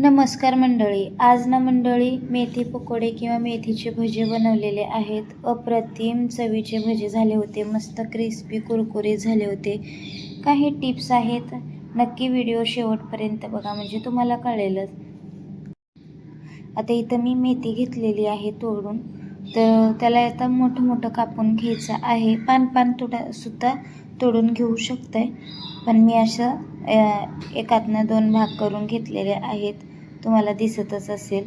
नमस्कार मंडळी. आज ना मंडळी मेथी पकोडे किंवा मेथीचे भजे बनवलेले आहेत. अप्रतिम चवीचे भजे झाले होते. मस्त क्रिस्पी कुरकुरे झाले होते. काही टिप्स आहेत. नक्की व्हिडिओ शेवटपर्यंत बघा म्हणजे तुम्हाला कळेलच. आता इथं मी मेथी घेतलेली आहे तोडून. तर त्याला आता मोठं मोठं कापून घ्यायचं आहे. पान पान तुटा सुद्धा तोडून घेऊ शकताय. पण मी असं एकातनं दोन भाग करून घेतलेले आहेत. तुम्हाला दिसतच असेल.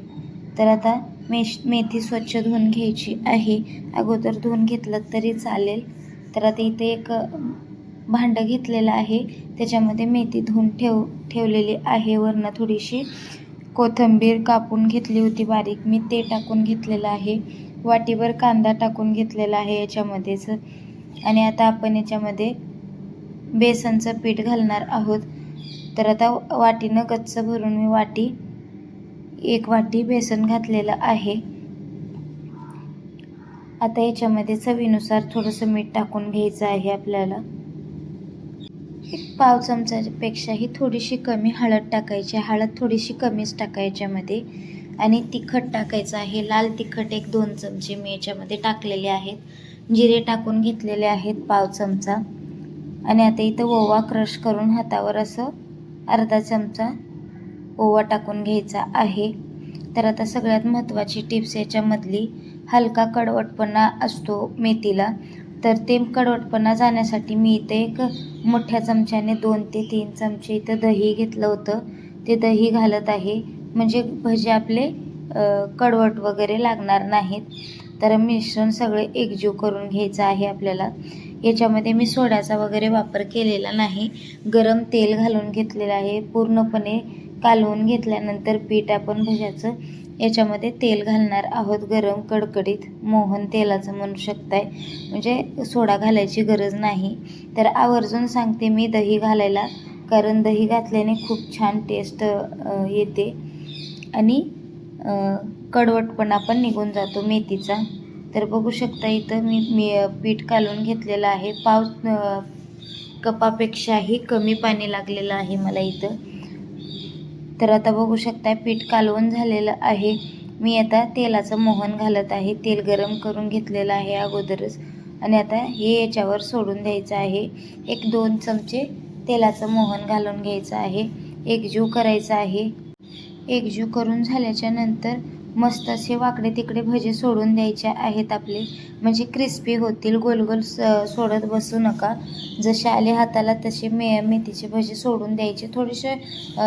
तर आता मेश मेथी स्वच्छ धुवून घ्यायची आहे. अगोदर धुवून घेतलं तरी चालेल. तर आता इथे एक भांडं घेतलेलं आहे. त्याच्यामध्ये मेथी धुवून ठेव ठेवलेली आहे. वरनं थोडीशी कोथिंबीर कापून घेतली होती बारीक. मी ते टाकून घेतलेलं आहे. वाटीवर कांदा टाकून घेतलेला आहे याच्यामध्येच. आणि आता आपण याच्यामध्ये बेसनचं पीठ घालणार आहोत. तर आता वाटीनं गच्च भरून मी वाटी एक वाटी बेसन घातलेलं आहे. आता याच्यामध्ये चवीनुसार थोडंसं मीठ टाकून घ्यायचं आहे आपल्याला. एक पाव चमचापेक्षाही थोडीशी कमी हळद टाकायची हळद थोडीशी कमीच टाकायच्यामध्ये आणि तिखट टाकायचं आहे. लाल तिखट एक दोन चमचे मी याच्यामध्ये टाकलेले आहेत. जिरे टाकून घेतलेले आहेत पाव चमचा. आणि आता इथं ओवा क्रश करून हातावर असं अर्धा चमचा ओवा टाकून घ्यायचा आहे. तर आता सगळ्यात महत्त्वाची टिप्स याच्यामधली हलका कडवटपणा असतो मेथीला. तर ते कडवटपणा जाण्यासाठी मी इथे एक मोठ्या चमच्याने दोन ते तीन चमचे इथं दही घेतलं होतं. ते दही घालत आहे. म्हणजे भजे आपले कडवट वगैरे लागणार नाहीत. तर मिश्रण सगळे एकजीव करून घ्यायचं आहे आपल्याला. याच्यामध्ये मी सोड्याचा वगैरे वापर केलेला नाही. गरम तेल घालून घेतलेलं आहे. पूर्णपणे कालवून घेतल्यानंतर पीठ आपण भज्याचं याच्यामध्ये तेल घालणार आहोत. गरम कडकडीत मोहन तेलाचं म्हणू शकताय. म्हणजे सोडा घालायची गरज नाही. तर आवर्जून सांगते मी दही घालायला कारण दही घातल्याने खूप छान टेस्ट येते. आणि कडवटपणा पण निघून जातो मेथीचा. तर बघू शकता इथं मी मी पीठ कालवून घेतलेलं आहे. पाव कपापेक्षाही कमी पाणी लागलेलं आहे मला इथं. तर आता बघू शकता पीठ कालवून झालेलं आहे. मी आता तेलाचं मोहन घालत आहे. तेल गरम करून घेतलेलं आहे अगोदरच. आणि आता हे याच्यावर सोडून द्यायचं आहे. एक दोन चमचे तेलाचं मोहन घालून घ्यायचं आहे. एकजीव करायचं आहे. एकजीव करून झाल्याच्यानंतर मस्त असे वाकडे तिकडे भजे सोडून द्यायचे आहेत आपले. म्हणजे क्रिस्पी होतील गोल गोल स सोडत बसू नका. जसे आले हाताला तसे मे मेथीचे भजे सोडून द्यायचे. थोडेसे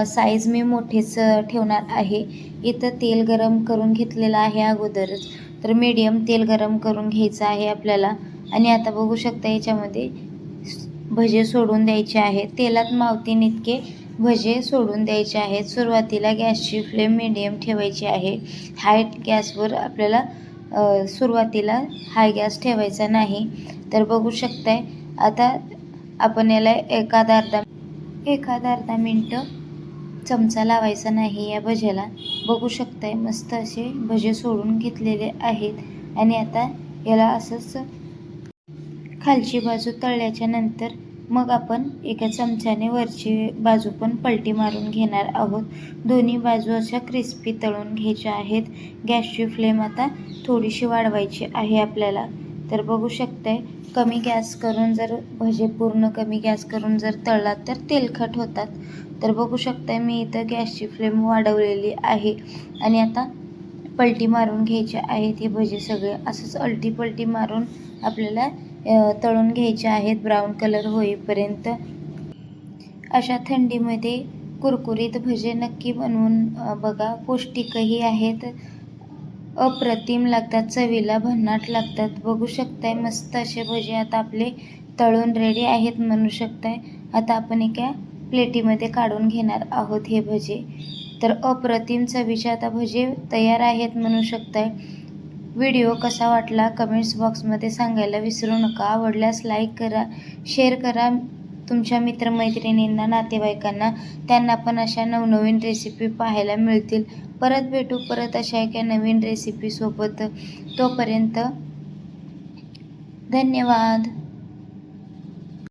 साईज मी मोठेच ठेवणार आहे. इथं तेल गरम करून घेतलेलं आहे अगोदरच. तर मीडियम तेल गरम करून घ्यायचं आहे आपल्याला. आणि आता बघू शकता याच्यामध्ये भजे सोडून द्यायचे आहेत. तेलात मावतीन इतके भजे सोडून द्यायचे आहेत. सुरुवातीला गॅसची फ्लेम मिडियम ठेवायची आहे. हाय गॅसवर आपल्याला सुरुवातीला हाय गॅस ठेवायचा नाही. तर बघू शकताय आता आपण याला एखादा अर्धा एखादा अर्धा मिनटं चमचा लावायचा नाही या भज्याला. बघू शकताय मस्त असे भजे सोडून घेतलेले आहेत. आणि आता याला असंच खालची बाजू तळल्याच्या नंतर मग आपण एका चमच्याने वरची बाजू पण पलटी मारून घेणार आहोत. दोन्ही बाजू अशा क्रिस्पी तळून घ्यायच्या आहेत. गॅसची फ्लेम आता थोडीशी वाढवायची आहे आपल्याला. तर बघू शकते कमी गॅस करून जर भजे पूर्ण कमी गॅस करून जर तळलात तर तेलखट होतात. तर बघू शकता मी इथं गॅसची फ्लेम वाढवलेली आहे. आणि आता पलटी मारून घ्यायची आहेत हे भजे सगळे. असंच अलटी पलटी मारून आपल्याला तळून घ्यायचे आहेत. ब्राऊन कलर होईपर्यंत अशा थंडीमध्ये कुरकुरीत भजे नक्की बनवून बघा. पौष्टिकही आहेत. अप्रतिम लागतात. चवीला भन्नाट लागतात. बघू शकताय मस्त असे भजे आता आपले तळून रेडी आहेत म्हणू शकताय. आता आपण एका प्लेटीमध्ये काढून घेणार आहोत हे भजे. तर अप्रतिम चवीचे आता भजे तयार आहेत म्हणू शकताय. व्हिडिओ कसा वाटला कमेंट्स बॉक्समध्ये सांगायला विसरू नका. आवडल्यास लाईक करा शेअर करा. तुमच्या मित्रमैत्रिणींना नातेवाईकांना त्यांना पण अशा नवनवीन रेसिपी पाहायला मिळतील. परत भेटू परत अशा एका नवीन रेसिपीसोबत तोपर्यंत धन्यवाद.